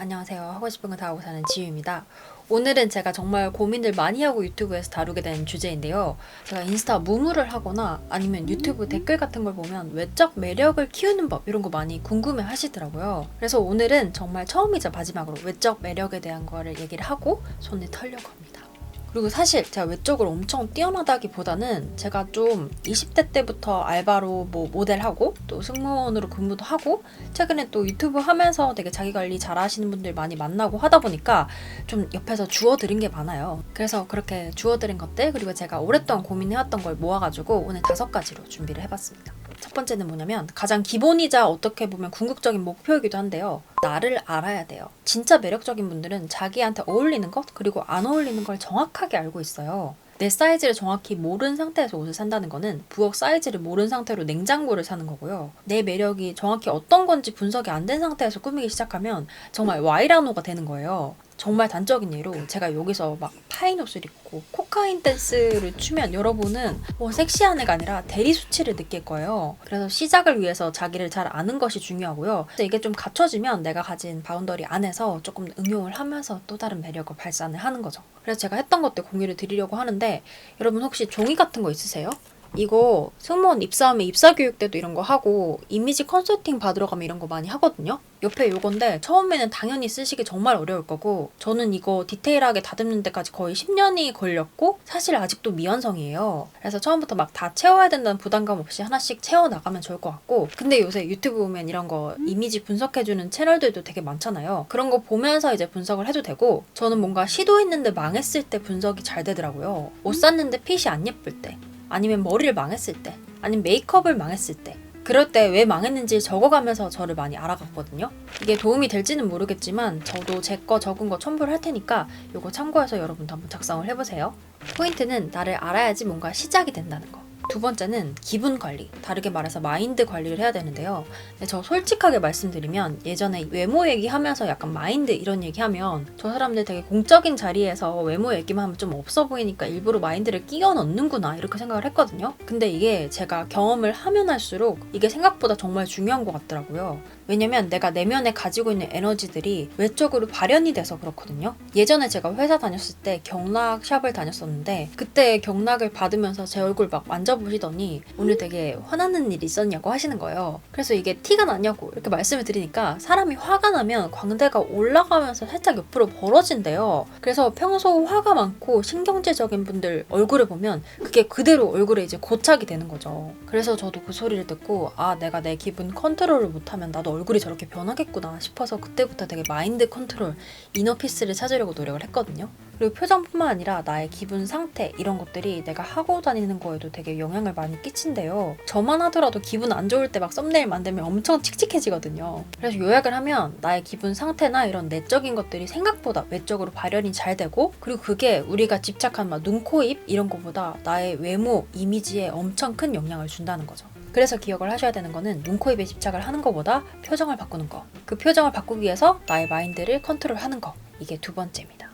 안녕하세요. 하고 싶은 거 다 하고 사는 지유입니다. 오늘은 제가 정말 고민을 많이 하고 유튜브에서 다루게 된 주제인데요. 제가 인스타 무무를 하거나 아니면 유튜브 댓글 같은 걸 보면 외적 매력을 키우는 법 이런 거 많이 궁금해 하시더라고요. 그래서 오늘은 정말 처음이자 마지막으로 외적 매력에 대한 거를 얘기를 하고 손에 털려고 합니다. 그리고 사실 제가 외적으로 엄청 뛰어나다기보다는 제가 좀 20대 때부터 알바로 뭐 모델하고 또 승무원으로 근무도 하고 최근에 또 유튜브 하면서 되게 자기 관리 잘 하시는 분들 많이 만나고 하다 보니까 좀 옆에서 주워들은 게 많아요. 그래서 그렇게 주워들은 것들 그리고 제가 오랫동안 고민해왔던 걸 모아가지고 오늘 다섯 가지로 준비를 해봤습니다. 첫 번째는 뭐냐면 가장 기본이자 어떻게 보면 궁극적인 목표이기도 한데요. 나를 알아야 돼요. 진짜 매력적인 분들은 자기한테 어울리는 것 그리고 안 어울리는 걸 정확하게 알고 있어요. 내 사이즈를 정확히 모른 상태에서 옷을 산다는 거는 부엌 사이즈를 모른 상태로 냉장고를 사는 거고요. 내 매력이 정확히 어떤 건지 분석이 안 된 상태에서 꾸미기 시작하면 정말 와이라노가 되는 거예요. 정말 단적인 예로 제가 여기서 막 파인 옷을 입고 코카인 댄스를 추면 여러분은 뭐 섹시한 애가 아니라 대리 수치를 느낄 거예요. 그래서 시작을 위해서 자기를 잘 아는 것이 중요하고요. 이게 좀 갖춰지면 내가 가진 바운더리 안에서 조금 응용을 하면서 또 다른 매력을 발산을 하는 거죠. 그래서 제가 했던 것들 공유를 드리려고 하는데 여러분 혹시 종이 같은 거 있으세요? 이거 승무원 입사하면 입사 교육 때도 이런 거 하고 이미지 컨설팅 받으러 가면 이런 거 많이 하거든요. 옆에 요건데 처음에는 당연히 쓰시기 정말 어려울 거고 저는 이거 디테일하게 다듬는 데까지 거의 10년이 걸렸고 사실 아직도 미완성이에요. 그래서 처음부터 막 다 채워야 된다는 부담감 없이 하나씩 채워 나가면 좋을 것 같고 근데 요새 유튜브 보면 이런 거 이미지 분석해 주는 채널들도 되게 많잖아요. 그런 거 보면서 이제 분석을 해도 되고 저는 뭔가 시도했는데 망했을 때 분석이 잘 되더라고요. 옷 샀는데 핏이 안 예쁠 때 아니면 머리를 망했을 때, 아니면 메이크업을 망했을 때, 그럴 때 왜 망했는지 적어가면서 저를 많이 알아갔거든요. 이게 도움이 될지는 모르겠지만 저도 제 거 적은 거 첨부를 할 테니까 이거 참고해서 여러분도 한번 작성을 해보세요. 포인트는 나를 알아야지 뭔가 시작이 된다는 거. 두 번째는 기분 관리. 다르게 말해서 마인드 관리를 해야 되는데요. 근데 저 솔직하게 말씀드리면 예전에 외모 얘기하면서 약간 마인드 이런 얘기하면 저 사람들 되게 공적인 자리에서 외모 얘기만 하면 좀 없어 보이니까 일부러 마인드를 끼워 넣는구나 이렇게 생각을 했거든요. 근데 이게 제가 경험을 하면 할수록 이게 생각보다 정말 중요한 것 같더라고요. 왜냐면 내가 내면에 가지고 있는 에너지들이 외적으로 발현이 돼서 그렇거든요. 예전에 제가 회사 다녔을 때 경락 샵을 다녔었는데 그때 경락을 받으면서 제 얼굴 막 만져보시더니 오늘 되게 화나는 일 있었냐고 하시는 거예요. 그래서 이게 티가 나냐고 이렇게 말씀을 드리니까 사람이 화가 나면 광대가 올라가면서 살짝 옆으로 벌어진대요. 그래서 평소 화가 많고 신경질적인 분들 얼굴을 보면 그게 그대로 얼굴에 이제 고착이 되는 거죠. 그래서 저도 그 소리를 듣고 아 내가 내 기분 컨트롤을 못하면 나도 얼굴이 저렇게 변하겠구나 싶어서 그때부터 되게 마인드 컨트롤 이너피스를 찾으려고 노력을 했거든요. 그리고 표정뿐만 아니라 나의 기분 상태 이런 것들이 내가 하고 다니는 거에도 되게 영향을 많이 끼친대요. 저만 하더라도 기분 안 좋을 때 막 썸네일 만들면 엄청 칙칙해지거든요. 그래서 요약을 하면 나의 기분 상태나 이런 내적인 것들이 생각보다 외적으로 발현이 잘 되고 그리고 그게 우리가 집착한 막 눈, 코, 입 이런 것보다 나의 외모, 이미지에 엄청 큰 영향을 준다는 거죠. 그래서 기억을 하셔야 되는 거는 눈, 코, 입에 집착을 하는 것보다 표정을 바꾸는 거. 그 표정을 바꾸기 위해서 나의 마인드를 컨트롤하는 거. 이게 두 번째입니다.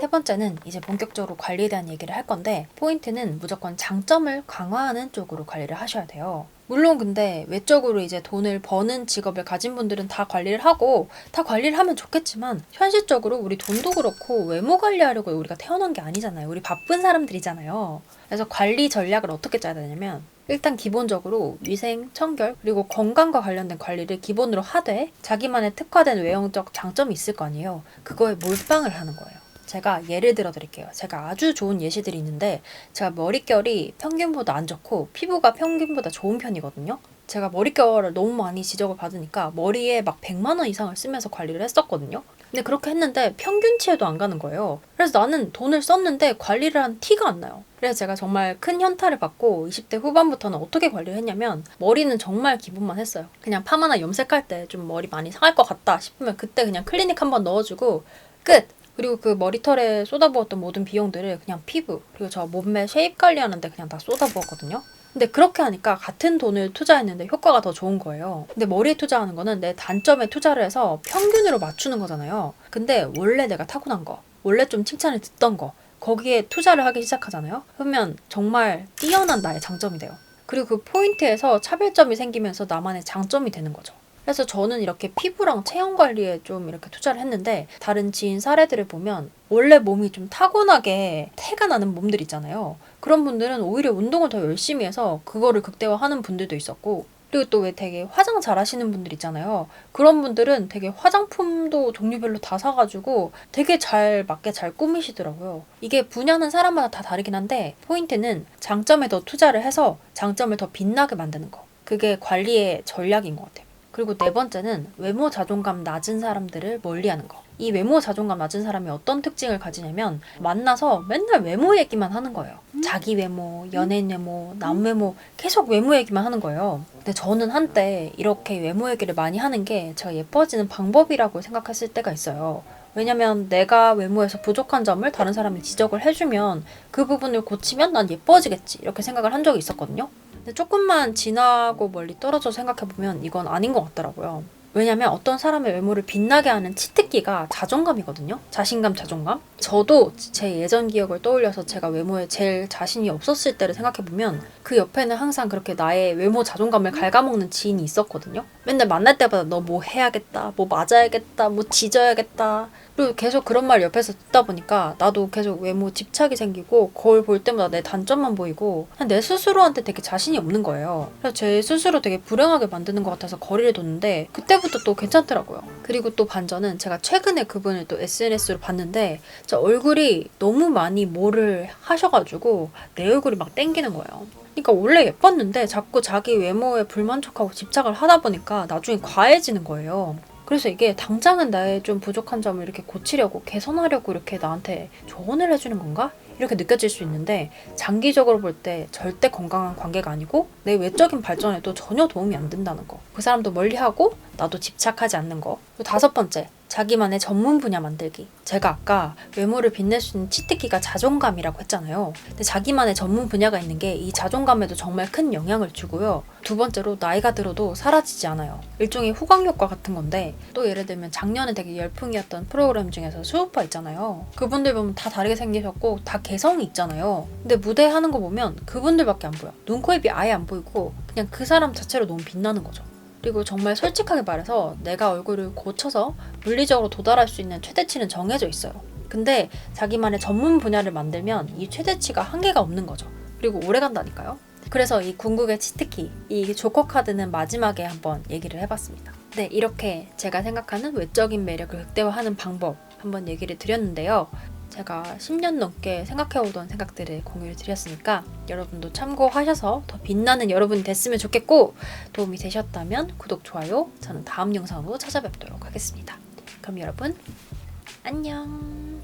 세 번째는 이제 본격적으로 관리에 대한 얘기를 할 건데 포인트는 무조건 장점을 강화하는 쪽으로 관리를 하셔야 돼요. 물론 근데 외적으로 이제 돈을 버는 직업을 가진 분들은 다 관리를 하고 다 관리를 하면 좋겠지만 현실적으로 우리 돈도 그렇고 외모 관리하려고 우리가 태어난 게 아니잖아요. 우리 바쁜 사람들이잖아요. 그래서 관리 전략을 어떻게 짜야 되냐면 일단 기본적으로 위생, 청결, 그리고 건강과 관련된 관리를 기본으로 하되 자기만의 특화된 외형적 장점이 있을 거 아니에요. 그거에 몰빵을 하는 거예요. 제가 예를 들어 드릴게요. 제가 아주 좋은 예시들이 있는데 제가 머릿결이 평균보다 안 좋고 피부가 평균보다 좋은 편이거든요. 제가 머릿결을 너무 많이 지적을 받으니까 머리에 막 100만 원 이상을 쓰면서 관리를 했었거든요. 근데 그렇게 했는데 평균치에도 안 가는 거예요. 그래서 나는 돈을 썼는데 관리를 한 티가 안 나요. 그래서 제가 정말 큰 현타를 받고 20대 후반부터는 어떻게 관리를 했냐면 머리는 정말 기본만 했어요. 그냥 파마나 염색할 때 좀 머리 많이 상할 것 같다 싶으면 그때 그냥 클리닉 한번 넣어주고 끝! 그리고 그 머리털에 쏟아부었던 모든 비용들을 그냥 피부 그리고 저 몸매 쉐입 관리하는데 그냥 다 쏟아부었거든요. 근데 그렇게 하니까 같은 돈을 투자했는데 효과가 더 좋은 거예요. 근데 머리에 투자하는 거는 내 단점에 투자를 해서 평균으로 맞추는 거잖아요. 근데 원래 내가 타고난 거, 원래 좀 칭찬을 듣던 거, 거기에 투자를 하기 시작하잖아요. 그러면 정말 뛰어난 나의 장점이 돼요. 그리고 그 포인트에서 차별점이 생기면서 나만의 장점이 되는 거죠. 그래서 저는 이렇게 피부랑 체형 관리에 좀 이렇게 투자를 했는데 다른 지인 사례들을 보면 원래 몸이 좀 타고나게 태가 나는 몸들 있잖아요. 그런 분들은 오히려 운동을 더 열심히 해서 그거를 극대화하는 분들도 있었고 그리고 또 왜 되게 화장 잘 하시는 분들 있잖아요. 그런 분들은 되게 화장품도 종류별로 다 사가지고 되게 잘 맞게 잘 꾸미시더라고요. 이게 분야는 사람마다 다 다르긴 한데 포인트는 장점에 더 투자를 해서 장점을 더 빛나게 만드는 거. 그게 관리의 전략인 것 같아요. 그리고 네 번째는 외모 자존감 낮은 사람들을 멀리하는 거. 이 외모 자존감 낮은 사람이 어떤 특징을 가지냐면 만나서 맨날 외모 얘기만 하는 거예요. 자기 외모, 연예인 외모, 남 외모 계속 외모 얘기만 하는 거예요. 근데 저는 한때 이렇게 외모 얘기를 많이 하는 게 제가 예뻐지는 방법이라고 생각했을 때가 있어요. 왜냐면 내가 외모에서 부족한 점을 다른 사람이 지적을 해주면 그 부분을 고치면 난 예뻐지겠지 이렇게 생각을 한 적이 있었거든요. 근데 조금만 지나고 멀리 떨어져 생각해 보면 이건 아닌 것 같더라고요. 왜냐면 어떤 사람의 외모를 빛나게 하는 치트키가 자존감이거든요. 자신감, 자존감. 저도 제 예전 기억을 떠올려서 제가 외모에 제일 자신이 없었을 때를 생각해보면 그 옆에는 항상 그렇게 나의 외모 자존감을 갉아먹는 지인이 있었거든요. 맨날 만날 때마다 너 뭐 해야겠다, 뭐 맞아야겠다, 뭐 지져야겠다. 그리고 계속 그런 말 옆에서 듣다 보니까 나도 계속 외모 집착이 생기고 거울 볼 때마다 내 단점만 보이고 내 스스로한테 되게 자신이 없는 거예요. 그래서 제 스스로 되게 불행하게 만드는 것 같아서 거리를 뒀는데 그때 부터 또 괜찮더라고요. 그리고 또 반전은 제가 최근에 그분을 또 SNS로 봤는데 저 얼굴이 너무 많이 뭐를 하셔가지고 내 얼굴이 막 땡기는 거예요. 그러니까 원래 예뻤는데 자꾸 자기 외모에 불만족하고 집착을 하다 보니까 나중에 과해지는 거예요. 그래서 이게 당장은 나의 좀 부족한 점을 이렇게 고치려고 개선하려고 이렇게 나한테 조언을 해주는 건가? 이렇게 느껴질 수 있는데 장기적으로 볼 때 절대 건강한 관계가 아니고 내 외적인 발전에도 전혀 도움이 안 된다는 거. 그 사람도 멀리하고 나도 집착하지 않는 거. 다섯 번째, 자기만의 전문 분야 만들기. 제가 아까 외모를 빛낼 수 있는 치트키가 자존감이라고 했잖아요. 근데 자기만의 전문 분야가 있는 게 이 자존감에도 정말 큰 영향을 주고요. 두 번째로 나이가 들어도 사라지지 않아요. 일종의 후광 효과 같은 건데 또 예를 들면 작년에 되게 열풍이었던 프로그램 중에서 수우파 있잖아요. 그분들 보면 다 다르게 생기셨고 다 개성이 있잖아요. 근데 무대 하는 거 보면 그분들밖에 안 보여. 눈, 코, 입이 아예 안 보이고 그냥 그 사람 자체로 너무 빛나는 거죠. 그리고 정말 솔직하게 말해서 내가 얼굴을 고쳐서 물리적으로 도달할 수 있는 최대치는 정해져 있어요. 근데 자기만의 전문 분야를 만들면 이 최대치가 한계가 없는 거죠. 그리고 오래 간다니까요. 그래서 이 궁극의 치트키, 이 조커 카드는 마지막에 한번 얘기를 해봤습니다. 네, 이렇게 제가 생각하는 외적인 매력을 극대화하는 방법 한번 얘기를 드렸는데요. 제가 10년 넘게 생각해오던 생각들을 공유를 드렸으니까 여러분도 참고하셔서 더 빛나는 여러분이 됐으면 좋겠고 도움이 되셨다면 구독, 좋아요 저는 다음 영상으로 찾아뵙도록 하겠습니다. 그럼 여러분 안녕